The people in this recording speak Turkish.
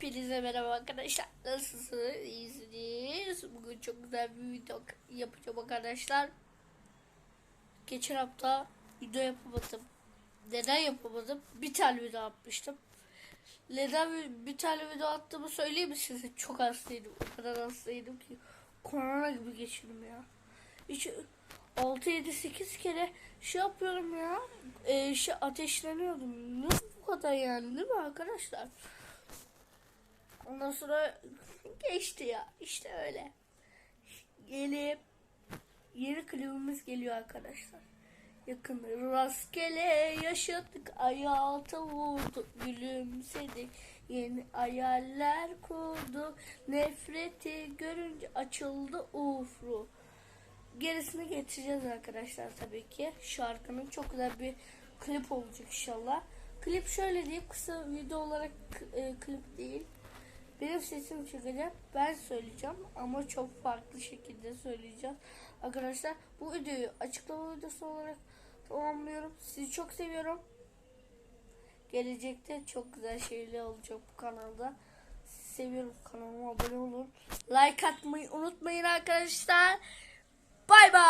Hepinize merhaba arkadaşlar. Nasılsınız? İyisiniz? Bugün çok güzel bir video yapacağım arkadaşlar. Geçen hafta video yapamadım. Neden yapamadım? Bir tane video atmıştım. Neden bir- bir tane video attığımı söyleyeyim mi size? Çok hastaydım. O kadar hastaydım ki. Korona gibi geçirdim ya. Hiç 6 7 8 kere şey yapıyorum ya. E, şey ateşleniyordum. Nasıl bu kadar yani değil mi arkadaşlar? Ondan sonra geçti ya. İşte öyle. Yeni yeni klibimiz geliyor arkadaşlar. Yakın rastgele yaşadık. Hayata vurduk gülümsedik. Yeni hayaller kurduk. Nefreti görünce açıldı ufru. Gerisini getireceğiz arkadaşlar tabii ki. Şarkının çok güzel bir klip olacak inşallah. Klip şöyle diyeyim kısa video olarak e, klip değil benim sesim çıkacak. Ben söyleyeceğim ama çok farklı şekilde söyleyeceğim. Arkadaşlar bu videoyu açıklama videosu olarak tamamlıyorum. Sizi çok seviyorum. Gelecekte çok güzel şeyler olacak bu kanalda. Sizi seviyorum. Kanalıma abone olun. Like atmayı unutmayın arkadaşlar. Bay bay.